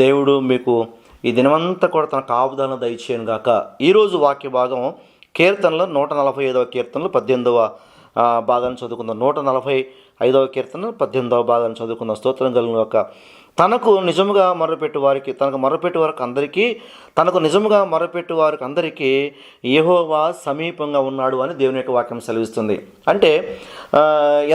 దేవుడు మీకు ఈ దినమంతా కూడా తన కాపుదలను దయచేయను గాక. ఈరోజు వాక్య భాగం కీర్తనలో నూట నలభై ఐదవ కీర్తనలు పద్దెనిమిదవ భాగాన్ని చదువుకుందాం. నూట నలభై ఐదవ కీర్తన పద్దెనిమిదవ భాగాన్ని చదువుకుందాం. స్తోత్రం కలిగిన ఒక తనకు నిజముగా మొరపెట్టు వారికి తనకు మొరపెట్టు వారికి అందరికీ తనకు నిజముగా మొరపెట్టు వారికి అందరికీ యహోవా సమీపంగా ఉన్నాడు అని దేవుని యొక్క వాక్యం సెలవిస్తుంది. అంటే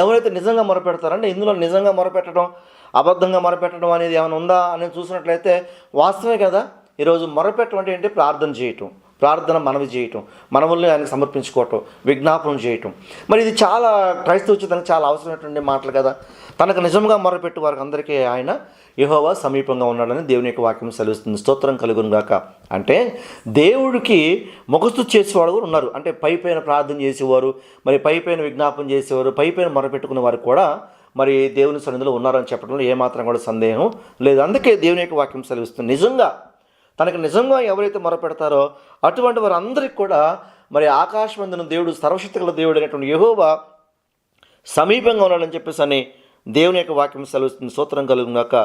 ఎవరైతే నిజంగా మొరపెడతారంటే ఇందులో నిజంగా మొరపెట్టడం అబద్ధంగా మొరపెట్టడం అనేది ఏమైనా ఉందా అని చూసినట్లయితే వాస్తవమే కదా. ఈరోజు మొరపెట్టడం అంటే ఏంటి? ప్రార్థన చేయటం ప్రార్థన మనవి చేయటం మనవుల్ని ఆయనకు సమర్పించుకోవటం విజ్ఞాపనం చేయటం. మరి ఇది చాలా క్రైస్తవచితానికి చాలా అవసరమైనటువంటి మాటలు కదా. తనకు నిజంగా మొరపెట్టు వారికి అందరికీ ఆయన యహోవా సమీపంగా ఉన్నాడని దేవుని యొక్క వాక్యం సెలవిస్తుంది. స్తోత్రం కలుగును గాక. అంటే దేవుడికి ముఖస్తు చేసేవాడు కూడా ఉన్నారు. అంటే పై పైన ప్రార్థన చేసేవారు మరి పై పైన విజ్ఞాపనం చేసేవారు పై పైన మొరపెట్టుకునే వారు కూడా మరి దేవుని సన్నిధిలో ఉన్నారని చెప్పడంలో ఏమాత్రం కూడా సందేహం లేదు. అందుకే దేవుని యొక్క వాక్యం సెలవిస్తుంది. నిజంగా తనకు నిజంగా ఎవరైతే మొరపెడతారో అటువంటి వారందరికీ కూడా మరి ఆకాశమందున దేవుడు సర్వశక్తిగల దేవుడు అనేటువంటి యహోవా సమీపంగా ఉన్నాడని చెప్పేసి అని దేవుని యొక్క వాక్యం సెలవిస్తుంది. సూత్రం కలుగుగాక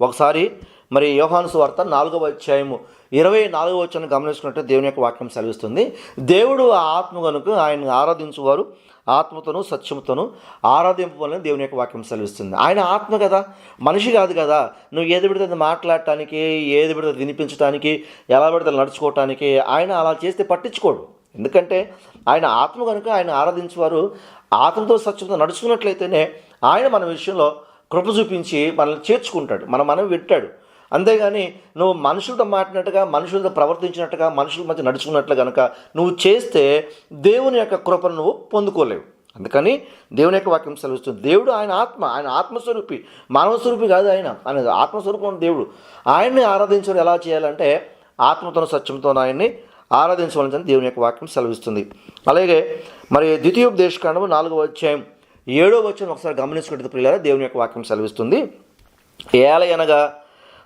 ఒకసారి మరి యోహాను వార్త నాలుగవ అధ్యాయము ఇరవై నాలుగవ వచ్చిన గమనించుకున్నట్టు దేవుని యొక్క వాక్యం సెలవిస్తుంది. దేవుడు ఆ ఆత్మ కనుక ఆయన ఆరాధించువారు. ఆత్మతోనూ ఆరాధింపు ఆరాధింపవాలని దేవుని యొక్క వాక్యం సెలవిస్తుంది. ఆయన ఆత్మ కదా మనిషి కాదు కదా. నువ్వు ఏది పెడితే అది మాట్లాడటానికి ఏది పెడితే వినిపించడానికి ఎలా పెడితే నడుచుకోవటానికి ఆయన అలా చేస్తే పట్టించుకోడు. ఎందుకంటే ఆయన ఆత్మ కనుక ఆయన ఆరాధించేవారు ఆత్మతో సత్యంతో నడుచుకున్నట్లయితేనే ఆయన మన విషయంలో కృప చూపించి మనల్ని చేర్చుకుంటాడు. మన మనం వింటాడు. అంతేగాని నువ్వు మనుషులతో మాట్లాడినట్టుగా మనుషులతో ప్రవర్తించినట్టుగా మనుషుల మధ్య నడుచుకున్నట్లు కనుక నువ్వు చేస్తే దేవుని యొక్క కృపను నువ్వు పొందుకోలేవు. అందుకని దేవుని యొక్క వాక్యం సెలవిస్తుంది. దేవుడు ఆయన ఆత్మ ఆయన ఆత్మస్వరూపి మానవ స్వరూపి కాదు ఆయన. ఆయన ఆత్మస్వరూపం దేవుడు. ఆయన్ని ఆరాధించడం ఎలా చేయాలంటే ఆత్మతోనూ సత్యంతో ఆయన్ని ఆరాధించవలసిన దేవుని యొక్క వాక్యం సెలవిస్తుంది. అలాగే మరి ద్వితీయోపదేశకాండము నాలుగవ అధ్యాయం ఏడో వచ్చిన ఒకసారి గమనించుకుంటే ప్రియులారా దేవుని యొక్క వాక్యం సెలవిస్తుంది. ఏలయనగా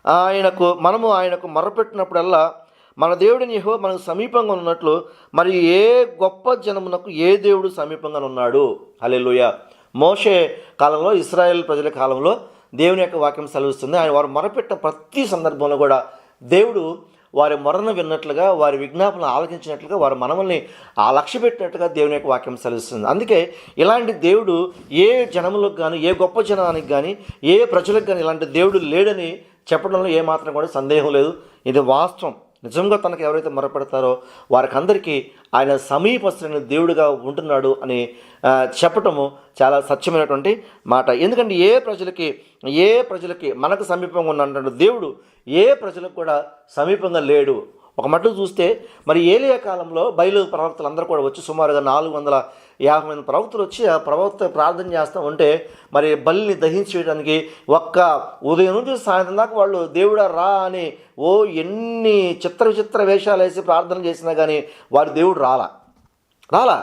ఆయనకు మనము ఆయనకు మొరపెట్టినప్పుడల్లా మన దేవుడిని యహో మనకు సమీపంగా ఉన్నట్లు మరి ఏ గొప్ప జనమునకు ఏ దేవుడు సమీపంగా ఉన్నాడు? హలెలుయ మోషే కాలంలో ఇస్రాయేల్ ప్రజల కాలంలో దేవుని యొక్క వాక్యం సెలవిస్తుంది. ఆయన వారు మొరపెట్టిన ప్రతి సందర్భంలో కూడా దేవుడు వారి మొరను విన్నట్లుగా వారి విజ్ఞాపన ఆలకించినట్లుగా వారి మనమల్ని ఆ లక్ష్య పెట్టినట్టుగా దేవుని యొక్క వాక్యం సెలవిస్తుంది. అందుకే ఇలాంటి దేవుడు ఏ జనములకు కానీ ఏ గొప్ప జనానికి కానీ ఏ ప్రజలకు కానీ ఇలాంటి దేవుడు లేడని చెప్పడంలో ఏమాత్రం కూడా సందేహం లేదు. ఇది వాస్తవం. నిజంగా తనకు ఎవరైతే మొరపెడతారో వారికి అందరికీ ఆయన సమీపస్తున్న దేవుడిగా ఉంటున్నాడు అని చెప్పటము చాలా సత్యమైనటువంటి మాట. ఎందుకంటే ఏ ప్రజలకి ఏ ప్రజలకి మనకు సమీపంగా ఉన్నటువంటి దేవుడు ఏ ప్రజలకు కూడా సమీపంగా లేడు. ఒక మట్టు చూస్తే మరి ఏలియా కాలంలో బయలు ప్రవక్తలు అందరూ కూడా వచ్చి సుమారుగా నాలుగు వందల యాభై మంది ప్రవక్తలు వచ్చి ఆ ప్రవక్త ప్రార్థన చేస్తూ ఉంటే మరి బలిని దహించేయడానికి ఒక్క ఉదయం నుంచి సాయంత్రం దాకా వాళ్ళు దేవుడా రా అని ఓ ఎన్ని చిత్ర విచిత్ర వేషాలు వేసి ప్రార్థన చేసినా కానీ వారి దేవుడు రాలా. రాలా.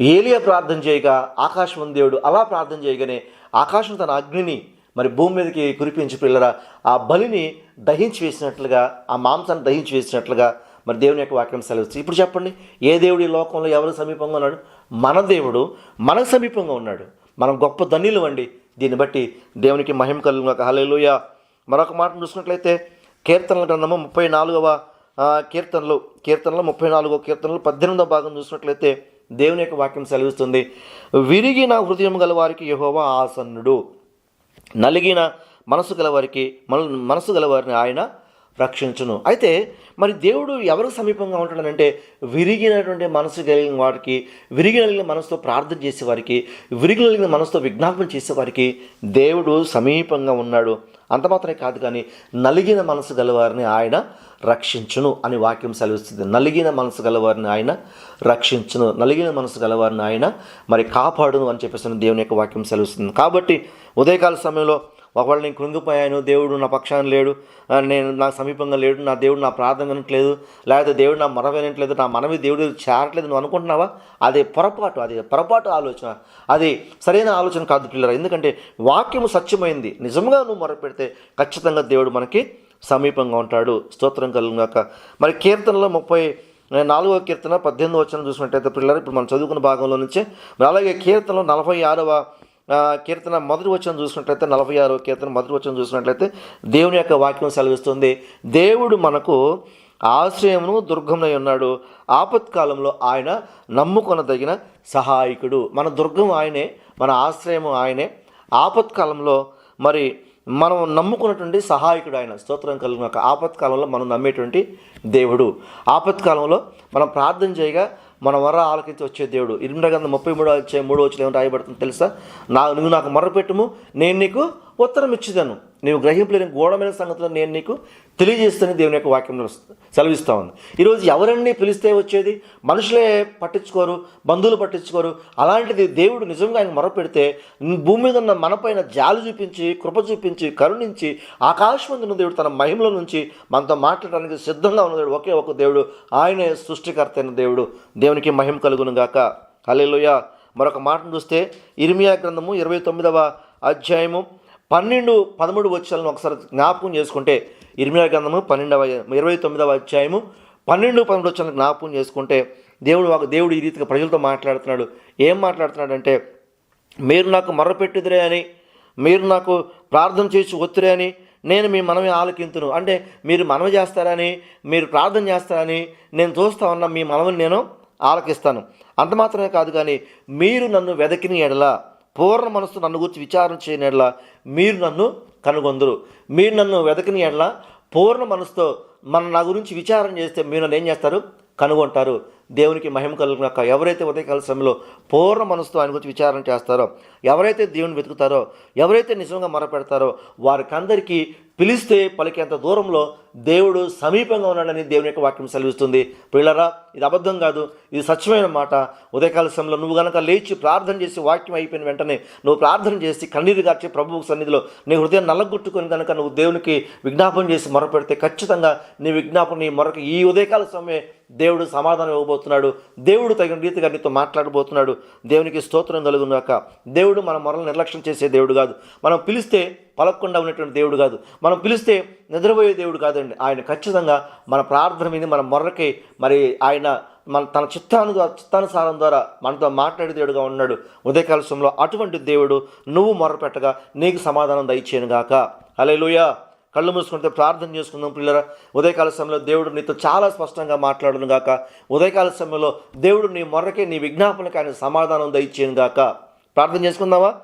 ఏలియా ప్రార్థన చేయగా ఆకాశం దేవుడు అలా ప్రార్థన చేయగానే ఆకాశం తన అగ్నిని మరి భూమి మీదకి కురిపించి పిల్లరా ఆ బలిని దహించి వేసినట్లుగా ఆ మాంసాన్ని దహించి వేసినట్లుగా మరి దేవుని యొక్క వాక్యం సెలవిస్తుంది. ఇప్పుడు చెప్పండి ఏ దేవుడు ఈ లోకంలో ఎవరు సమీపంగా ఉన్నాడు? మన దేవుడు మనకు సమీపంగా ఉన్నాడు. మనం గొప్ప ధన్యులు అండి. దీన్ని బట్టి దేవునికి మహిమ కలుగు హలేలుయ మరొక మాట చూసినట్లయితే కీర్తనల గ్రంథము ముప్పై నాలుగవ కీర్తనలు కీర్తనలు ముప్పై నాలుగవ కీర్తనలు పద్దెనిమిదవ భాగం చూసినట్లయితే దేవుని యొక్క వాక్యం సెలవిస్తుంది. విరిగిన హృదయం గల వారికి యహోవా ఆసన్నుడు. నలిగిన మనసు గలవారికి మన మనసు గలవారిని ఆయన రక్షించును. అయితే మరి దేవుడు ఎవరికి సమీపంగా ఉంటాడనంటే విరిగినటువంటి మనసు కలిగిన వారికి విరిగినలిగిన మనసుతో ప్రార్థన చేసేవారికి విరిగినలిగిన మనసుతో విజ్ఞాపన చేసేవారికి దేవుడు సమీపంగా ఉన్నాడు. అంత మాత్రమే కాదు కానీ నలిగిన మనసు గలవారిని ఆయన రక్షించును అని వాక్యం సెలవిస్తుంది. నలిగిన మనసు గలవారిని ఆయన రక్షించును. నలిగిన మనసు గలవారిని ఆయన మరి కాపాడును అని చెప్పేసి దేవుని యొక్క వాక్యం సెలవిస్తుంది. కాబట్టి ఉదయకాల సమయంలో ఒకవేళ నేను కృంగిపోయాను దేవుడు నా పక్షాన లేడు నేను నా సమీపంగా లేడు నా దేవుడు నా ప్రార్థన వినట్లేదు లేకపోతే దేవుడు నా మొర వినట్లేదు నా మనవి దేవుడు చేరట్లేదు నువ్వు అనుకుంటున్నావా? అది పొరపాటు అది పొరపాటు ఆలోచన. అది సరైన ఆలోచన కాదు పిల్లలు ఎందుకంటే వాక్యము సత్యమైంది. నిజంగా నువ్వు మొరపెడితే ఖచ్చితంగా దేవుడు మనకి సమీపంగా ఉంటాడు. స్తోత్రం కలుగాక మరి కీర్తనలో ముప్పై నాలుగవ కీర్తన పద్దెనిమిది వచ్చిన చూసినట్టయితే పిల్లలు ఇప్పుడు మనం చదువుకున్న భాగంలో నుంచే మరి అలాగే కీర్తనలో నలభై ఆరవ కీర్తన మొదటి వచనం చూసినట్లయితే నలభై ఆరో కీర్తన మొదటి వచనం చూసినట్లయితే దేవుని యొక్క వాక్యం సెలవిస్తుంది. దేవుడు మనకు ఆశ్రయమును దుర్గమునై ఉన్నాడు. ఆపత్కాలంలో ఆయన నమ్ముకొనదగిన సహాయకుడు. మన దుర్గం ఆయనే మన ఆశ్రయము ఆయనే. ఆపత్కాలంలో మరి మనం నమ్ముకున్నటువంటి సహాయకుడు ఆయన. స్తోత్రం కలిగిన ఆపత్కాలంలో మనం నమ్మేటువంటి దేవుడు. ఆపత్కాలంలో మనం ప్రార్థన చేయగా మన వర ఆలకించి వచ్చే దేవుడు. ఇరిమిర గంధ ముప్పై మూడో వచ్చే మూడో వచ్చిన ఏమి రాయబడుతుంది తెలుసా? నా నువ్వు నాకు మొర్రపెట్టుము నేను నీకు ఉత్తరం ఇచ్చిదాను నీవు గ్రహింపలేని గోడమైన సంగతులను నేను నీకు తెలియజేస్తానని దేవుని యొక్క వాక్యంలో సెలవిస్తా ఉంది. ఈరోజు ఎవరన్నీ పిలిస్తే వచ్చేది? మనుషులే పట్టించుకోరు బంధువులు పట్టించుకోరు. అలాంటిది దేవుడు నిజంగా ఆయన మొరపెడితే భూమి మీద ఉన్న మనపైన జాలి చూపించి కృప చూపించి కరుణించి ఆకాశమందున్న దేవుడు తన మహిమలో నుంచి మనతో మాట్లాడడానికి సిద్ధంగా ఉన్న దేవుడు ఒకే ఒక దేవుడు ఆయనే సృష్టికర్త అయిన దేవుడు. దేవునికి మహిమ కలుగును గాక. హల్లెలూయ. మరొక మాటను చూస్తే ఇర్మియా గ్రంథము ఇరవై తొమ్మిదవ అధ్యాయము పన్నెండు పదమూడు వచ్చాలను ఒకసారి జ్ఞాపకం చేసుకుంటే ఇర్మియా గ్రంథము పన్నెండవ ఇరవై తొమ్మిదవ అధ్యాయము పన్నెండు పదమూడు వచ్చాలను జ్ఞాపకం చేసుకుంటే దేవుడు ఒక దేవుడు ఈ రీతిగా ప్రజలతో మాట్లాడుతున్నాడు. ఏం మాట్లాడుతున్నాడు అంటే మీరు నాకు మొర్రపెట్టుదురే అని మీరు నాకు ప్రార్థన చేసి ఒత్తిరే అని నేను మీ మనవి ఆలకింతును. అంటే మీరు మనవి చేస్తారని మీరు ప్రార్థన చేస్తారని నేను చూస్తా ఉన్న మీ మనవిని నేను ఆలకిస్తాను. అంత మాత్రమే కాదు కానీ మీరు నన్ను వెదకిన ఎడల పూర్ణ మనస్సు నన్ను గురించి విచారం చేయని ఎడల మీరు నన్ను కనుగొందరు. మీరు నన్ను వెతకని ఎడల పూర్ణ మనసుతో మన నా గురించి విచారం చేస్తే మీరు నన్ను ఏం చేస్తారు? కనుగొంటారు. దేవునికి మహిమ కలుగునాక ఎవరైతే ఉదయకాల సమయంలో పూర్ణ మనసుతో ఆయన గురించి విచారణ చేస్తారో ఎవరైతే దేవుని వెతుకుతారో ఎవరైతే నిజంగా మొరపెడతారో వారికందరికీ పిలిస్తే పలికేంత దూరంలో దేవుడు సమీపంగా ఉన్నాడని దేవుని యొక్క వాక్యం సెలవిస్తుంది. పిల్లరా ఇది అబద్ధం కాదు ఇది సత్యమైన మాట. ఉదయకాల సమయంలో నువ్వు గనక లేచి ప్రార్థన చేసి వాక్యం అయిపోయిన వెంటనే నువ్వు ప్రార్థన చేసి కన్నీరు గార్చి ప్రభువు సన్నిధిలో నీ హృదయం నల్లగొట్టుకొని కనుక నువ్వు దేవునికి విజ్ఞాపన చేసి మొరపెడితే ఖచ్చితంగా నీ విజ్ఞాపన నీ మొరకు ఈ ఉదయకాల సమయమే దేవుడు సమాధానం ఇవ్వబోతున్నాడు. దేవుడు తగిన రీతిగా నీతో మాట్లాడబోతున్నాడు. దేవునికి స్తోత్రం కలుగునాక దేవుడు మన మొరలు నిర్లక్ష్యం చేసే దేవుడు కాదు. మనం పిలిస్తే పలకకుండా ఉన్నటువంటి దేవుడు కాదు. మనం పిలిస్తే నిద్రపోయే దేవుడు కాదండి. ఆయన ఖచ్చితంగా మన ప్రార్థన మీద మన మొర్రకి మరి ఆయన మన తన చిత్తాను ద్వారా చిత్తానుసారం ద్వారా మనతో మాట్లాడే దేవుడుగా ఉన్నాడు. ఉదయకాల సమయంలో అటువంటి దేవుడు నువ్వు మొర్రపెట్టగా నీకు సమాధానం దయచేయను గాక హల్లెలూయా. కళ్ళు మూసుకుంటే ప్రార్థన చేసుకుందాం పిల్లరా. ఉదయకాల సమయంలో దేవుడు నీతో చాలా స్పష్టంగా మాట్లాడును గాక. ఉదయకాల సమయంలో దేవుడు నీ మొర్రకే నీ విజ్ఞాపనకి ఆయన సమాధానం దయచేయను గాక. ప్రార్థన చేసుకుందామా?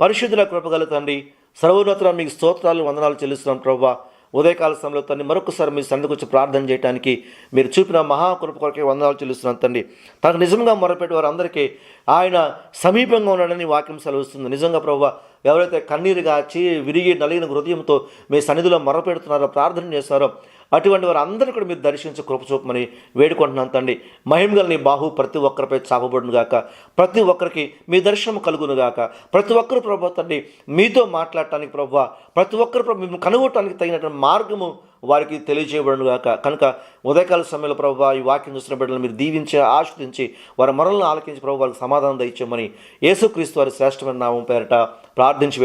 పరిశుద్ధుల కృపగల తండ్రి సర్వోన్నతుల మీకు స్తోత్రాలు వందనాలు చెల్లిస్తున్నాం ప్రభావ ఉదయకాల సమయంలో తండ్రి మరొకసారి మీ సందుకు వచ్చి ప్రార్థన చేయడానికి మీరు చూపిన మహాకృప కొరకే వందనాలు చెల్లిస్తున్నాను తండ్రి. తనకు నిజంగా మొరపెట్టి వారందరికీ ఆయన సమీపంగా ఉన్నాడని వాక్యం సెలవుస్తుంది. నిజంగా ప్రభు ఎవరైతే కన్నీరు గాచి విరిగి నలిగిన హృదయంతో మీ సన్నిధిలో మొరపెడుతున్నారో ప్రార్థన చేస్తారో అటువంటి వారందరూ కూడా మీరు దర్శించి కృపచూపమని వేడుకుంటున్నాను తండ్రి. మహిమగల నీ బాహు ప్రతి ఒక్కరిపై చాపబడును గాక. ప్రతి ఒక్కరికి మీ దర్శనం కలుగును గాక. ప్రతి ఒక్కరు ప్రభు తండ్రి మీతో మాట్లాడటానికి ప్రభు ప్రతి ఒక్కరు ప్రభు మిమ్మల్ని కనుగొట్టడానికి తగినటువంటి మార్గము వారికి తెలియజేయబడును గాక. కనుక ఉదయకాల సమయంలో ప్రభు ఈ వాక్యం చూసిన బిడ్డలు మీరు దీవించి ఆశ్రదించి వారి మరలను ఆలకించి ప్రభు వారికి సమాధానం దయచేయమని యేసుక్రీస్తు వారి శ్రేష్టమైన నామం పేరట ప్రార్థించి